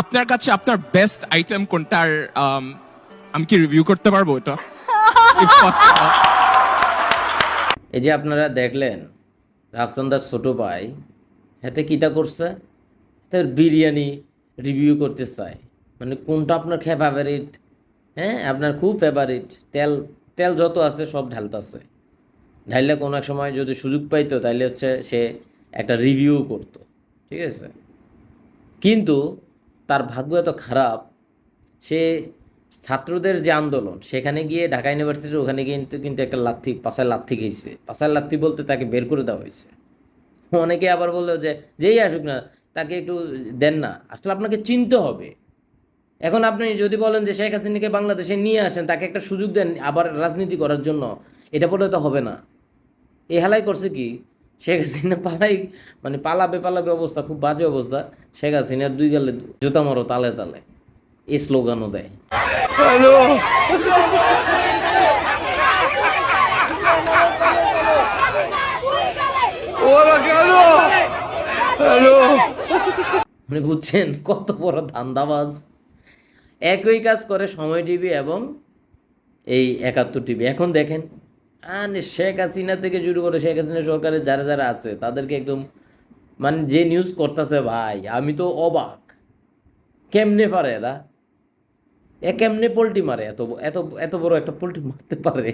আপনার কাছে আপনার বেস্ট আইটেম কোনটার um, আমি কি রিভিউ করতে পারব এটা? এই যে আপনারা দেখলেন রাফসান্দার ছোট ভাই হাতে কিতা করছে? তার বিরিয়ানি রিভিউ করতে চায়। মানে কোনটা আপনার খে ফেভারিট হ্যাঁ আপনার খুব ফেভারিট তেল তেল যত আছে সব ঢালতাছে। ঢাইলে কোনো এক সময় যদি সুযোগ পাইতো তাহলে হচ্ছে সে একটা রিভিউ করতো। ঠিক আছে? কিন্তু তার ভাগ্য এত খারাপ, সে ছাত্রদের যে আন্দোলন, সেখানে গিয়ে ঢাকা ইউনিভার্সিটির ওখানে কিন্তু কিন্তু একটা লাথি পাশায় লাথি খেয়েছে। পাশায় লাথি বলতে তাকে বের করে দেওয়া হয়েছে। অনেকে আবার বলল যে, যেই আসুক না, তাকে একটু দেন না। আসলে আপনাকে চিনতে হবে। এখন আপনি যদি বলেন যে শেখ হাসিনাকে বাংলাদেশে নিয়ে আসেন, তাকে একটা সুযোগ দেন আবার রাজনীতি করার জন্য, এটা বলে তো হবে না। এ হেলাই করছে কি? শেখ হাসিনা পালাই মানে পালাবে পালাবে অবস্থা, খুব বাজে অবস্থা। শেখ হাসিনার দুই গালে জুতা মারো, তালে তালে। এই স্লোগানও দেয়। মানে বুঝছেন কত বড় ধান্দাবাজ। একই কাজ করে সময় টিভি এবং এই একাত্তর টিভি। এখন দেখেন আর শেখ হাসিনা থেকে শুরু করে শেখ হাসিনা সরকারের যারা যারা আছে, তাদেরকে একদম মানে যে নিউজ করতেছে ভাই, আমি তো অবাক। কেমনে পারে এরা? এ কেমনে পোলট্রি মারে? এত এত এত বড় একটা পোলট্রি মারতে পারে?